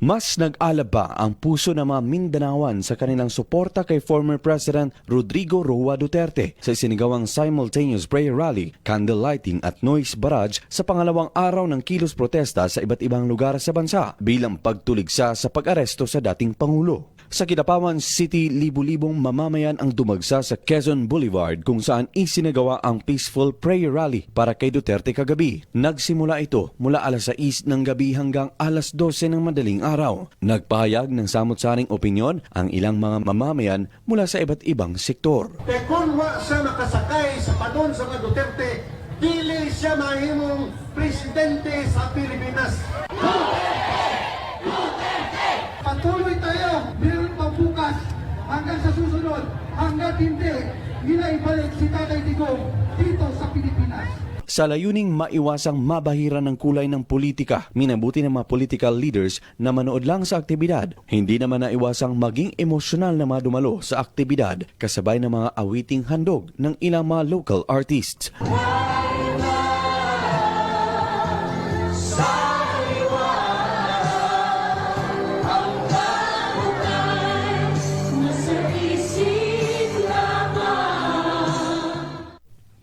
Mas nag-alab pa ang puso ng mga Mindanaoan sa kanilang suporta kay former President Rodrigo Roa Duterte sa isinigawang simultaneous prayer rally, candle lighting at noise barrage sa pangalawang araw ng kilos protesta sa iba't ibang lugar sa bansa bilang pagtuligsa sa pag-aresto sa dating Pangulo. Sa Kidapawan City, libu-libong mamamayan ang dumagsa sa Quezon Boulevard kung saan isinagawa ang peaceful prayer rally para kay Duterte kagabi. Nagsimula ito mula alas 6 ng gabi hanggang alas 12 ng madaling araw. Nagpahayag ng samot-saring opinyon ang ilang mga mamamayan mula sa iba't ibang sektor. Kaya kung wa siya makasakay sa padon sa Duterte, dili siya mahimong presidente sa Pilipinas. Patuloy tayo, bukas hanggang sa susunod, hanggang hindi nila ibalik si Tatay Digong dito sa Pilipinas. Sa layuning maiwasang mabahiran ng kulay ng politika, minabuti ng mga political leaders na manood lang sa aktibidad. Hindi naman naiwasang maging emosyonal na mga dumalo sa aktibidad kasabay ng mga awiting handog ng ilang mga local artists.